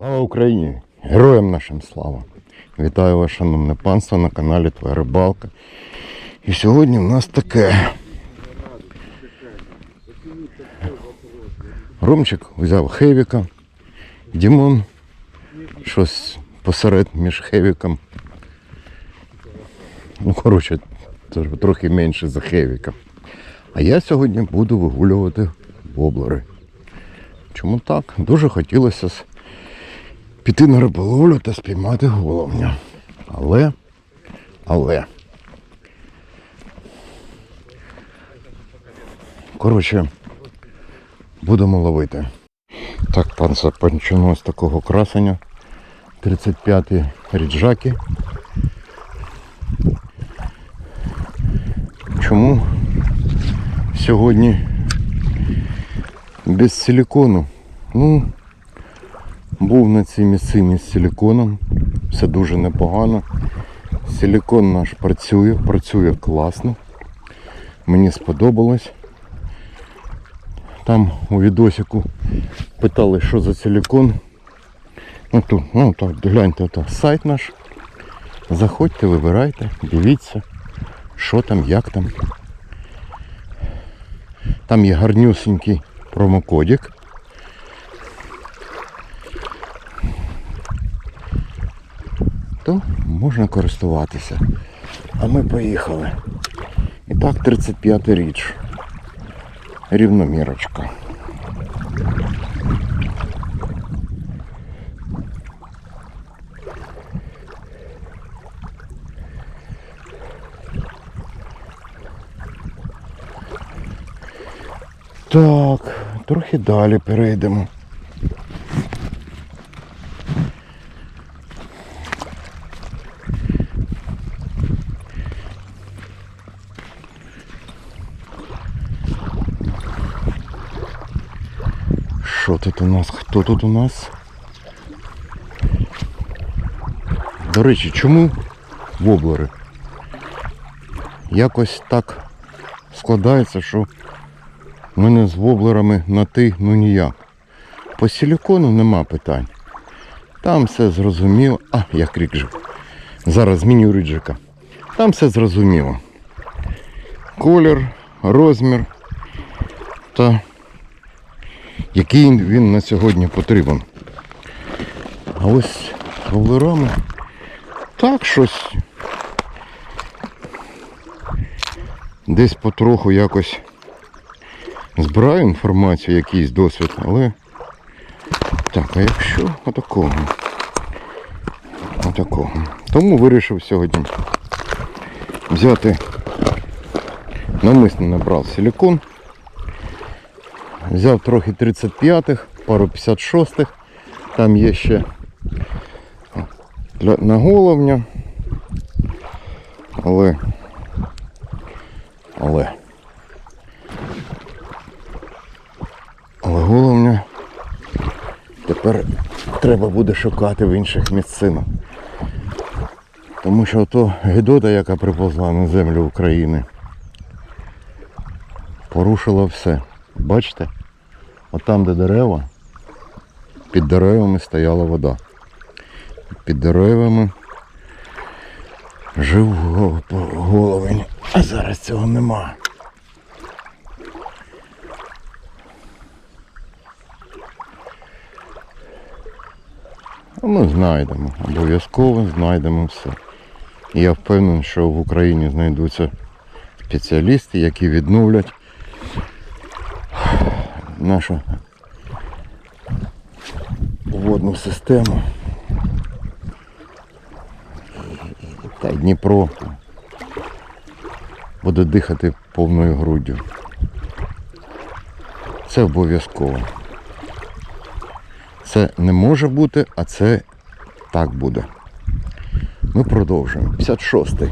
Слава Україні! Героям нашим слава! Вітаю вас, шановне панство, на каналі Твоя Рибалка. І сьогодні в нас таке. Ромчик взяв хевіка. Дімон щось посеред між хевіком. Ну, коротше, тр- трохи менше за хевіка. А я сьогодні буду вигулювати воблери. Чому так? Дуже хотілося піти на риболовлю та спіймати головня. Але, але. Коротше, будемо ловити. Так, пан почну з такого красення. 35-й ріджаки. Чому сьогодні без силікону? Ну, був на цій місцині з силіконом. Все дуже непогано. Силікон наш працює, працює класно. Мені сподобалось. Там у відосику питали, що за силікон. Ну, тут, ну так, гляньте, то сайт наш. Заходьте, вибирайте, дивіться, що там, як там. Там є гарнюсенький промокодик. То можна користуватися. А ми поїхали. І так 35 річ. Рівномірочка. Так, трохи далі перейдемо. Що тут у нас? Хто тут у нас? До речі, чому воблери? Якось так складається, що мене з воблерами на ти ну ніяк. По силікону нема питань. Там все зрозуміло. А, як ріджик. Зараз зміню ріджика. Там все зрозуміло. Колір, розмір та який він на сьогодні потрібен. А ось з воблерами так щось. Десь потроху якось збираю інформацію, якийсь досвід, але так, а якщо отакого? Отакого. Тому вирішив сьогодні взяти навмисно набрав силікон. Взяв трохи 35-х, пару 56-х. Там є ще для, на головня. Але. Але. Але головня тепер треба буде шукати в інших місцинах. Тому що то Гедота, яка приповзла на землю України, порушила все. Бачите? От там, де дерева, під деревами стояла вода. Під деревами жив гол- головень. А зараз цього нема. Ми знайдемо, обов'язково знайдемо все. І я впевнений, що в Україні знайдуться спеціалісти, які відновлять нашу водну систему. Та Дніпро буде дихати повною груддю. Це обов'язково. Це не може бути, а це так буде. Ми продовжуємо. 56-й.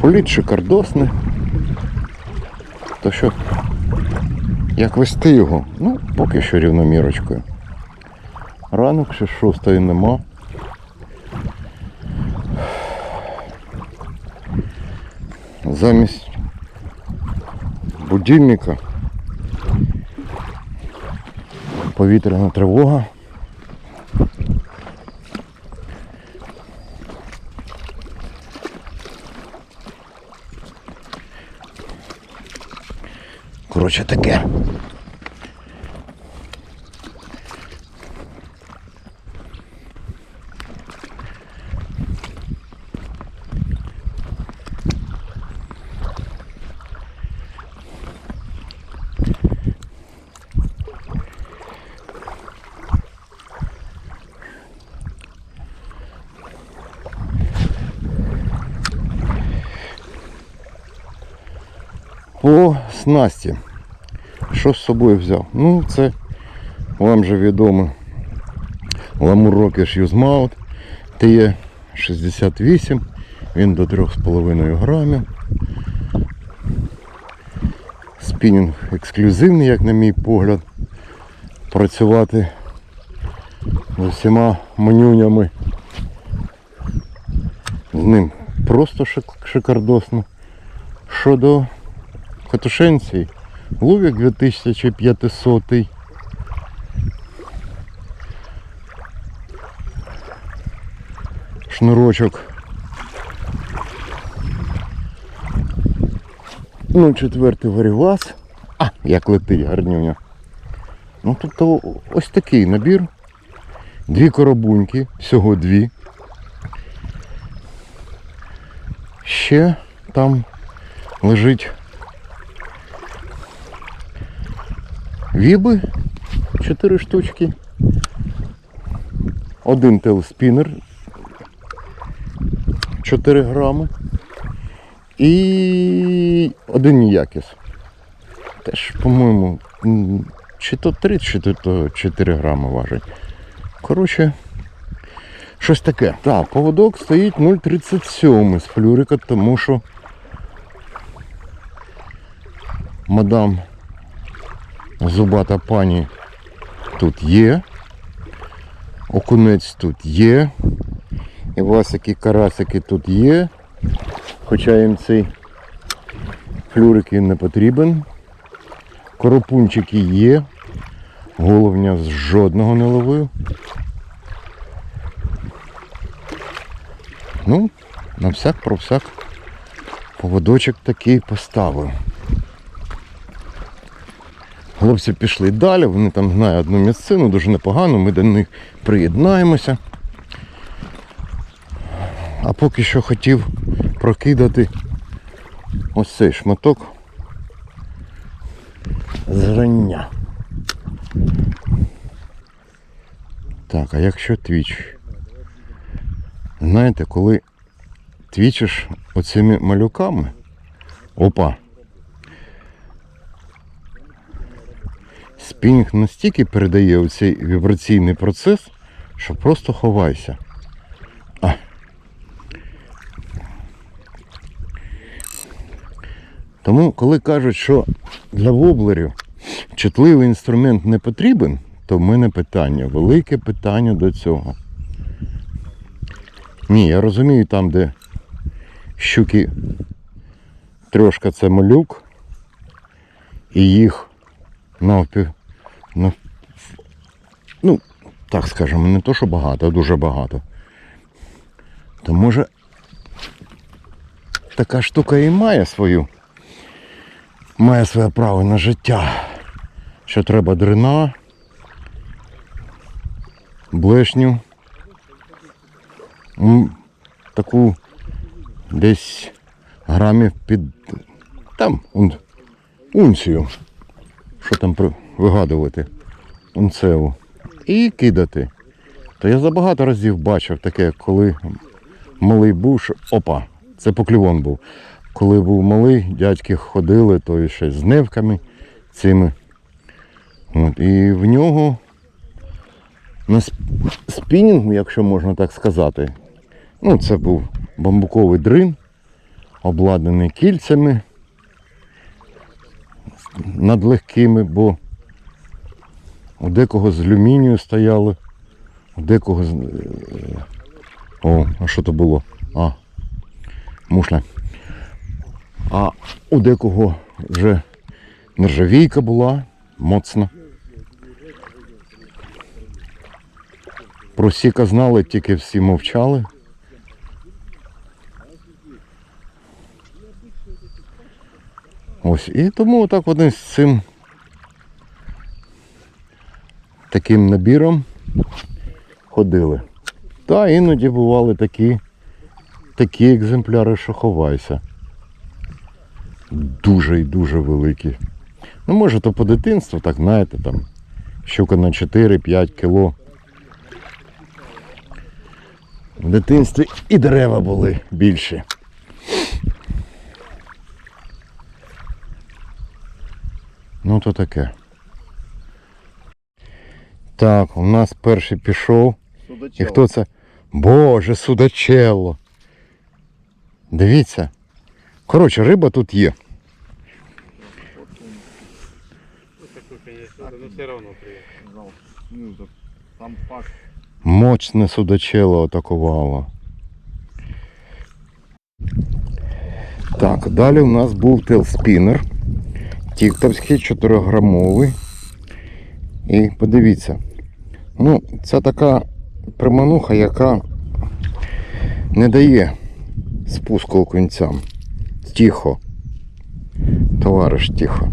Політ шикардосний. То що, як вести його? Ну, поки що рівномірочкою. Ранок ще шостої нема. Замість будильника Повітряна тривога. Коротше таке. По снасті. Що з собою взяв? Ну, це вам же відомо. Ламур Rockers Youthmouth TE68. Він до 3,5 грамів. Спінінг ексклюзивний, як на мій погляд. Працювати з усіма манюнями. З ним просто шикардосно. Щодо катушенцій, Лувік 2500. Шнурочок. Ну, четвертий варівас. А, як летить гарнюня. Ну, тобто ось такий набір. Дві коробуньки, всього дві. Ще там лежить віби 4 штучки. Один телспінер 4 грами. І один ніякіс. Теж, по-моєму, чи то 3, чи то 4 грами важить. Коротше, щось таке. Так, поводок стоїть 0,37 з флюрика, тому що мадам зубата пані тут є. Окунець тут є. І васики, карасики тут є. Хоча їм цей флюрик і не потрібен. Коропунчики є. Головня жодного не ловив. Ну, на всяк про всяк поводочок такий поставив. Хлопці пішли далі, вони там знають одну місцину, дуже непогано, ми до них приєднаємося. А поки що хотів прокидати ось цей шматок зрання. Так, а якщо твіч? Знаєте, коли твічиш оцими малюками, опа, спінінг настільки передає оцей вібраційний процес, що просто ховайся. А. Тому, коли кажуть, що для воблерів чутливий інструмент не потрібен, то в мене питання, велике питання до цього. Ні, я розумію там, де щуки трошка це малюк, і їх навпів, нав... ну, так скажемо, не то, що багато, а дуже багато. То може така штука і має свою, має своє право на життя. Що треба дрена, блешню, таку десь грамів під там унцію. Що там при- вигадувати? Унцеву. І кидати. То я забагато разів бачив таке, коли малий був, що опа, це поклівон був. Коли був малий, дядьки ходили, то ще з нивками цими. От, і в нього на сп- спінінгу, якщо можна так сказати, ну це був бамбуковий дрин, обладнаний кільцями надлегкими, бо у декого з алюмінію стояли, у декого з. е, О, а що то було? А, мушля. А у декого вже нержавійка була, моцна. Про сіка знали, тільки всі мовчали. Ось, і тому отак вони з цим таким набіром ходили. Та іноді бували такі, такі екземпляри, що ховайся. Дуже і дуже великі. Ну, може, то по дитинству, так знаєте, там щука на 4-5 кіло. В дитинстві і дерева були більші. Ну то таке. Так, у нас перший пішов. І хто це? Боже, судачело. Дивіться. Коротше, риба тут є. Мощне судачело атакувало. Так, далі у нас був телспінер. Тіктовський 4-грамовий. І подивіться. Ну, це така примануха, яка не дає спуску окунцям. Тихо. Товариш тихо.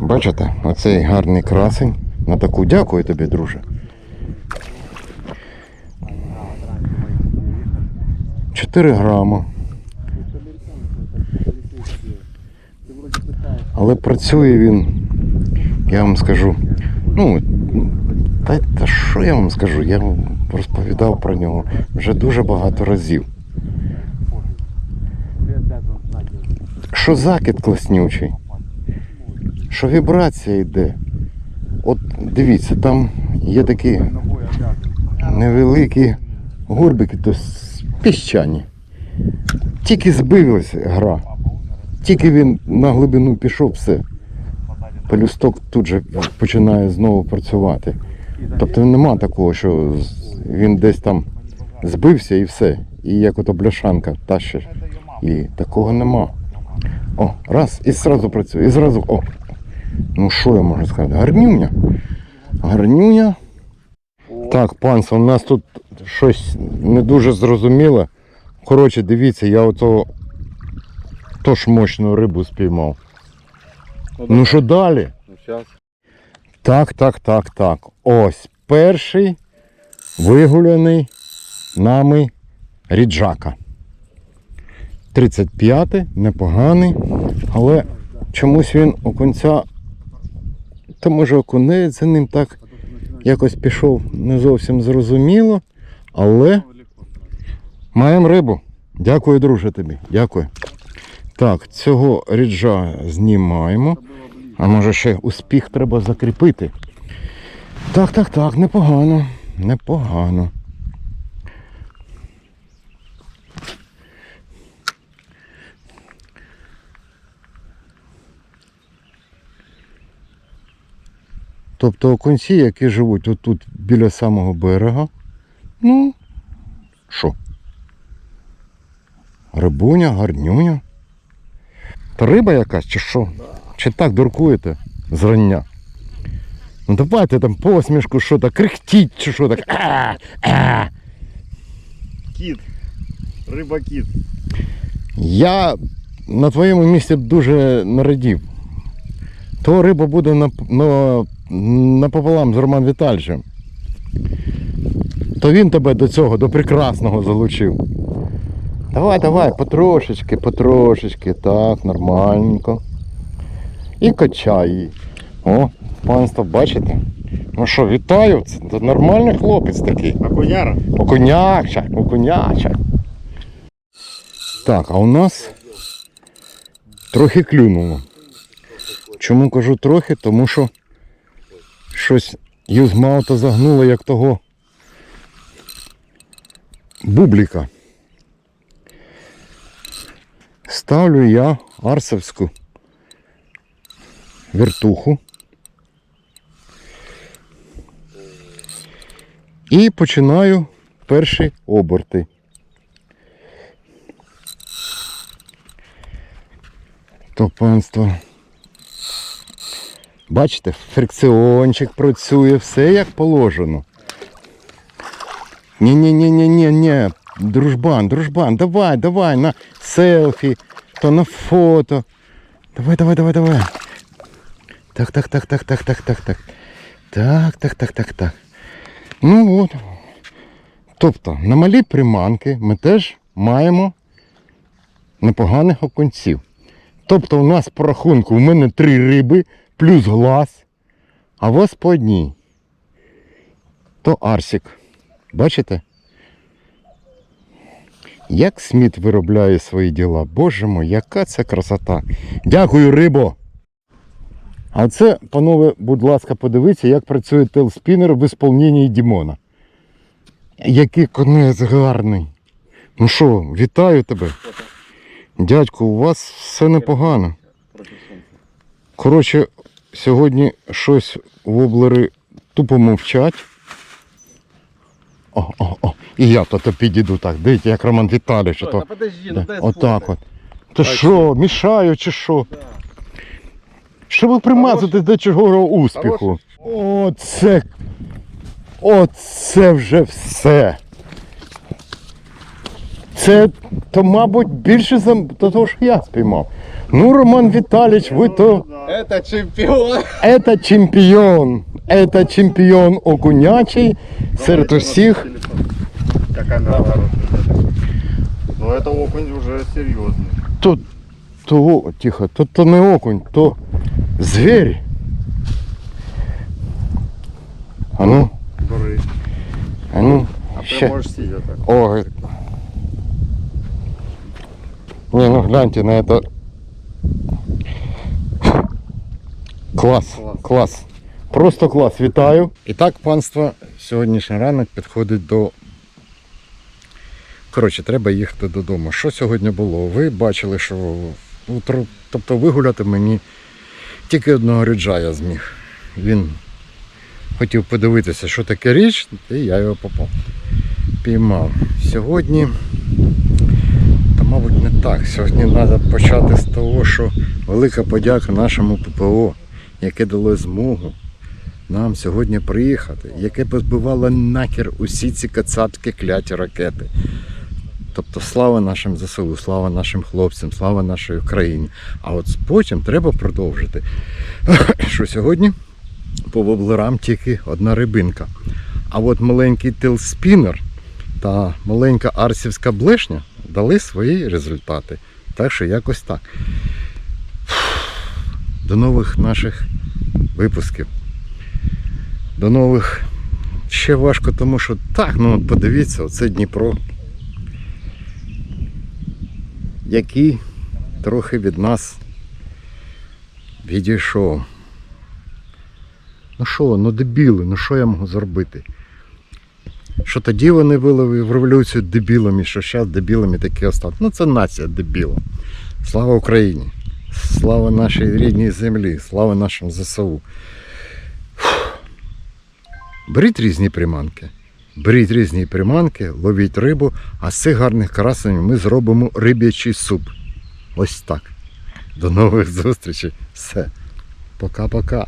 Бачите, оцей гарний красень. На таку дякую тобі, друже. 4 грама. Але працює він, я вам скажу. Ну, та, та що я вам скажу? Я вам розповідав про нього вже дуже багато разів. Що закид класнючий, що вібрація йде. От дивіться, там є такі невеликі горбики, то піщані. Тільки збилася гра. Тільки він на глибину пішов, все. Пелюсток тут же починає знову працювати. Тобто нема такого, що він десь там збився і все. І як ото бляшанка тащиш. І такого нема. О, раз, і зразу працює, і зразу. О. Ну що я можу сказати? Гарнюня. Гарнюня. Так, панство, у нас тут щось не дуже зрозуміле. Коротше, дивіться, я ото тож мощну рибу спіймав. Ну що далі? Ну, сейчас. Так, так, так, так. Ось перший вигуляний нами ріджака. 35-й, непоганий, але чомусь він окунця, та може окунець за ним так якось пішов не зовсім зрозуміло, але маємо рибу. Дякую, друже, тобі. Дякую. Так, цього ріджа знімаємо. А може ще успіх треба закріпити. Так, так, так, непогано. Непогано. Тобто окунці, які живуть отут біля самого берега, ну, що? Рибуня, гарнюня. Та риба якась чи що? Чи так дуркуєте зрання? Ну давайте там посмішку, що так, крихтіть чи що так. А, а. Кіт. Риба кіт. Я на твоєму місці б дуже нарадів. То риба буде нап- на, напополам з Роман Вітальовичем. То він тебе до цього, до прекрасного залучив. Давай, давай, потрошечки, потрошечки, так, нормальненько. І качай її. О, панство, бачите? Ну що, вітаю, це нормальний хлопець такий. Акуняра. Окуняча, окуняча. Так, а у нас трохи клюнуло. Чому кажу трохи? Тому що щось юзмаута загнуло як того бубліка. Ставлю я арсовську вертуху. І починаю перші оберти. То панство. Бачите, фрикціончик працює, все як положено. Ні-ні-ні-ні-ні-ні. Дружбан, дружбан, давай, давай, на селфі, то на фото. Давай, давай, давай, давай. Так, так, так, так, так, так, так, так. Так, так, так, так, так. Ну от. Тобто, на малі приманки ми теж маємо непоганих окунців. Тобто, у нас по рахунку у мене три риби плюс глаз, а у вас по одній. То Арсік. Бачите? Як Сміт виробляє свої діла? Боже мой, яка це красота. Дякую, рибо! А це, панове, будь ласка, подивіться, як працює телспінер в ісполненні Дімона. Який конець гарний. Ну що, вітаю тебе. Дядько, у вас все непогано. Коротше, сьогодні щось воблери тупо мовчать. О, о, о. І я то, то підійду так. Дивіться, як Роман Віталійович. Та подожди, ну дай отак от. То А що, мішаю чи що? Да. Щоб примазати до чого успіху. Оце. Оце вже все. Це, то, мабуть, більше за до того, що я спіймав. Ну, Роман Віталійович, ви то. Это чемпион. Это чемпіон. Это чемпіон окунячий серед усіх. Как камера хорошая. Но это окунь уже серьезный. То, то, тихо, то, то не окунь, то звір. А ну, Бери. а ну, А ты ще. можешь сидеть так. Ой. Не, ну гляньте на это. Клас, Клас. клас. Просто клас, вітаю. І так, панство, сьогоднішній ранок підходить до. Коротше, треба їхати додому. Що сьогодні було? Ви бачили, що утро, тобто вигуляти мені тільки одного рюджа я зміг. Він хотів подивитися, що таке річ, і я його попав піймав. Сьогодні, та мабуть не так. Сьогодні треба почати з того, що велика подяка нашому ППО, яке дало змогу нам сьогодні приїхати, яке позбивало нахер усі ці кацапські кляті ракети. Тобто слава нашим ЗСУ, слава нашим хлопцям, слава нашій Україні. А от потім треба продовжити. Що сьогодні по воблерам тільки одна рибинка. А от маленький тилспінер та маленька арсівська блешня дали свої результати. Так що якось так. До нових наших випусків. До нових. Ще важко, тому що так, ну подивіться, оце Дніпро. Який трохи від нас відійшов. Ну що, ну дебіли, ну що я можу зробити? Що тоді вони були в революцію дебілами, що зараз дебілами такі остали. Ну це нація дебілом. Слава Україні! Слава нашій рідній землі, слава нашим ЗСУ. Беріть різні приманки. Беріть різні приманки, ловіть рибу, а з цих гарних красень ми зробимо риб'ячий суп. Ось так. До нових зустрічей. Все. Пока-пока.